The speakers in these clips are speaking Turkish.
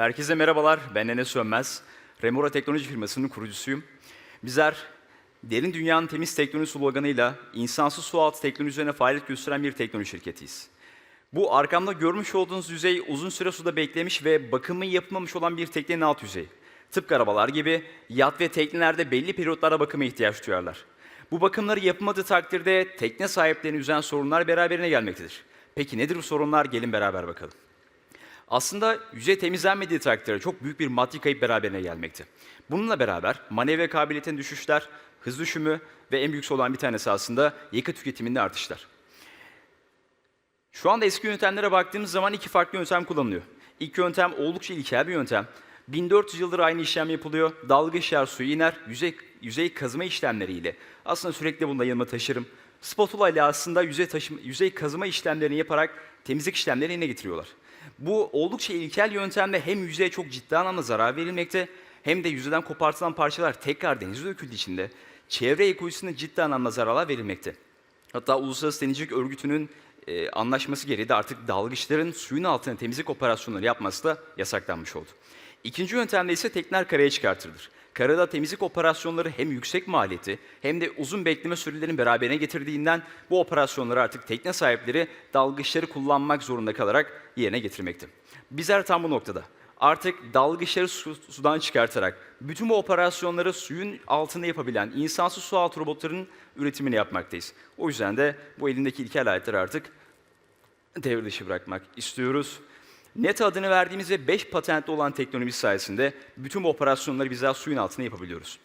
Herkese merhabalar, ben Enes Sönmez. Remora Teknoloji firmasının kurucusuyum. Bizler derin dünyanın temiz teknoloji sloganıyla insansız su altı teknoloji üzerine faaliyet gösteren bir teknoloji şirketiyiz. Bu arkamda görmüş olduğunuz yüzey uzun süre suda beklemiş ve bakımı yapılmamış olan bir teknenin alt yüzeyi. Tıpkı arabalar gibi yat ve teknelerde belli periyotlarda bakıma ihtiyaç duyarlar. Bu bakımları yapılmadığı takdirde tekne sahiplerini üzen sorunlar beraberine gelmektedir. Peki nedir bu sorunlar? Gelin beraber bakalım. Aslında yüzey temizlenmediği takdirde çok büyük bir maddi kayıp beraberine gelmekte. Bununla beraber manevi kabiliyetin düşüşler, hız düşümü ve en büyük olan bir tanesi aslında yakıt tüketiminde artışlar. Şu anda eski yöntemlere baktığımız zaman iki farklı yöntem kullanılıyor. İlk yöntem oldukça ilkel bir yöntem. 1400 yıldır aynı işlem yapılıyor. Dalgıç yer suyu iner, yüzey, yüzey kazıma işlemleriyle. Aslında sürekli bunu da yanıma taşırım. Spatula ile aslında yüzey, taşıma, yüzey kazıma işlemlerini yaparak temizlik işlemlerini yerine getiriyorlar. Bu oldukça ilkel yöntemle hem yüzeye çok ciddi anlamda zarar verilmekte hem de yüzeyden kopartılan parçalar tekrar denize döküldüğü için de çevre ekosistemine ciddi anlamda zararlar verilmekte. Hatta Uluslararası Denizcilik Örgütü'nün e, anlaşması gereği de artık dalgıçların suyun altına temizlik operasyonları yapması da yasaklanmış oldu. İkinci yöntemde ise tekneler karaya çıkartılır. Karada temizlik operasyonları hem yüksek maliyeti hem de uzun bekleme sürelerini beraberine getirdiğinden bu operasyonları artık tekne sahipleri dalgıçları kullanmak zorunda kalarak yerine getirmekte. Bizler tam bu noktada. Artık dalgıçları su- sudan çıkartarak bütün bu operasyonları suyun altında yapabilen insansız su altı robotların üretimini yapmaktayız. O yüzden de bu elindeki ilkel aletleri artık devre dışı bırakmak istiyoruz. Net adını verdiğimiz ve 5 patentli olan teknoloji sayesinde bütün bu operasyonları bizler suyun altında yapabiliyoruz.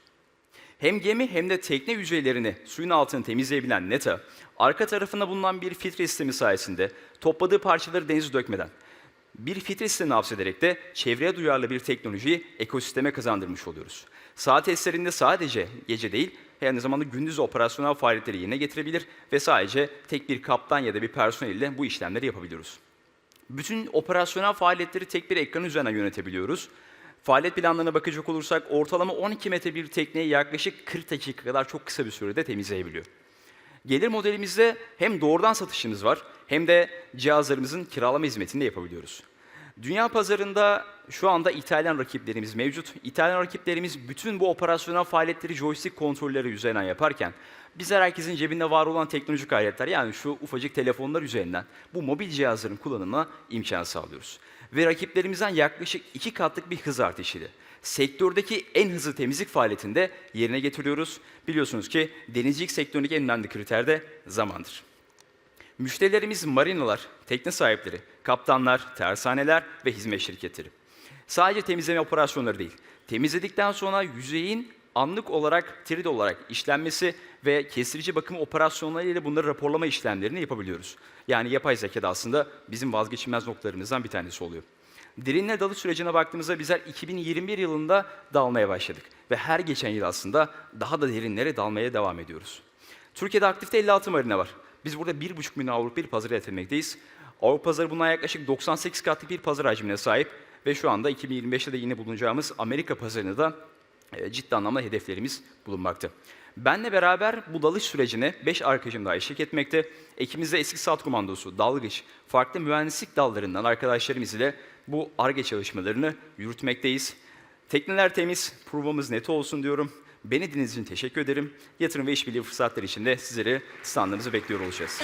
Hem gemi hem de tekne yüzeylerini suyun altını temizleyebilen NETA, arka tarafında bulunan bir filtre sistemi sayesinde topladığı parçaları denize dökmeden bir filtre sistemi hapsederek de çevreye duyarlı bir teknolojiyi ekosisteme kazandırmış oluyoruz. Saat testlerinde sadece gece değil, aynı zamanda gündüz operasyonel faaliyetleri yerine getirebilir ve sadece tek bir kaptan ya da bir personel ile bu işlemleri yapabiliyoruz. Bütün operasyonel faaliyetleri tek bir ekran üzerinden yönetebiliyoruz. Faaliyet planlarına bakacak olursak ortalama 12 metre bir tekneyi yaklaşık 40 dakika kadar çok kısa bir sürede temizleyebiliyor. Gelir modelimizde hem doğrudan satışımız var hem de cihazlarımızın kiralama hizmetini de yapabiliyoruz. Dünya pazarında şu anda İtalyan rakiplerimiz mevcut. İtalyan rakiplerimiz bütün bu operasyonel faaliyetleri joystick kontrolleri üzerinden yaparken bizler herkesin cebinde var olan teknolojik aletler yani şu ufacık telefonlar üzerinden bu mobil cihazların kullanımına imkan sağlıyoruz. Ve rakiplerimizden yaklaşık iki katlık bir hız artışıyla sektördeki en hızlı temizlik faaliyetinde yerine getiriyoruz. Biliyorsunuz ki denizcilik sektöründeki en önemli kriter de zamandır. Müşterilerimiz marinalar, tekne sahipleri, kaptanlar, tersaneler ve hizmet şirketleri. Sadece temizleme operasyonları değil, temizledikten sonra yüzeyin anlık olarak 3D olarak işlenmesi ve kestirici bakım operasyonları ile bunları raporlama işlemlerini yapabiliyoruz. Yani yapay zeka da aslında bizim vazgeçilmez noktalarımızdan bir tanesi oluyor. Derinle dalış sürecine baktığımızda bizler 2021 yılında dalmaya başladık. Ve her geçen yıl aslında daha da derinlere dalmaya devam ediyoruz. Türkiye'de aktifte 56 marina var. Biz burada 1,5 milyon Avrupa bir pazara yatırmaktayız. Avrupa pazarı bundan yaklaşık 98 katlık bir pazar hacmine sahip ve şu anda 2025'te de yine bulunacağımız Amerika pazarını da e, ciddi anlamda hedeflerimiz bulunmakta. Benle beraber bu dalış sürecine 5 arkadaşım daha eşlik etmekte. Ekibimizde eski sat komandosu, dalgıç, farklı mühendislik dallarından arkadaşlarımız ile bu ARGE çalışmalarını yürütmekteyiz. Tekneler temiz, provamız net olsun diyorum. Beni dinlediğiniz için teşekkür ederim. Yatırım ve işbirliği fırsatları için de sizleri standlarınızı bekliyor olacağız.